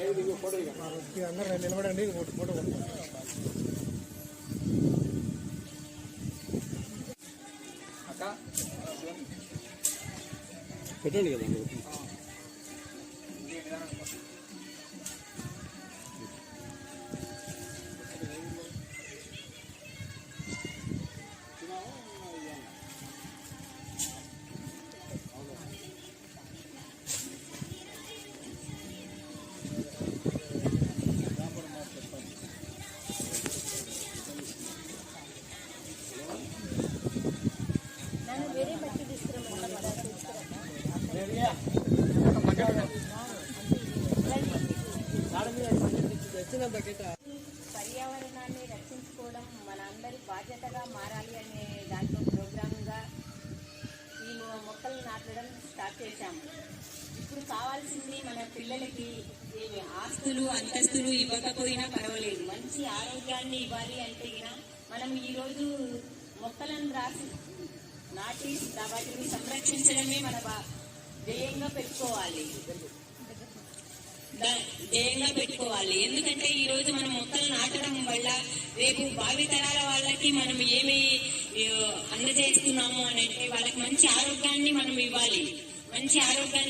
అందరూ నిలబడండి ఒకటి ఫోటో కొడతాం పెట్టండి కదా పర్యావరణాన్ని రక్షించుకోవడం మనందరి బాధ్యతగా మారాలి అనే దాంట్లో ప్రోగ్రామ్గా ఈ మొక్కలు నాటడం స్టార్ట్ చేశాము ఇప్పుడు కావాల్సింది మన పిల్లలకి ఆస్తులు అంతస్తులు ఇవ్వకపోయినా పర్వాలేదు. మంచి ఆరోగ్యాన్ని ఇవ్వాలి అంటే మనం ఈరోజు మొక్కలను రాసి నాటి వాటిని సంరక్షించడమే మన బా- ధ్యేయంగా పెట్టుకోవాలి. ధ్యేయంగా పెట్టుకోవాలి. ఎందుకంటే ఈ రోజు మనం మొక్కలు నాటడం వల్ల రేపు భావి తరాల వాళ్ళకి మనం ఏమి అందజేస్తున్నాము అని అంటే వాళ్ళకి మంచి ఆరోగ్యాన్ని మనం ఇవ్వాలి. మంచి ఆరోగ్యాన్ని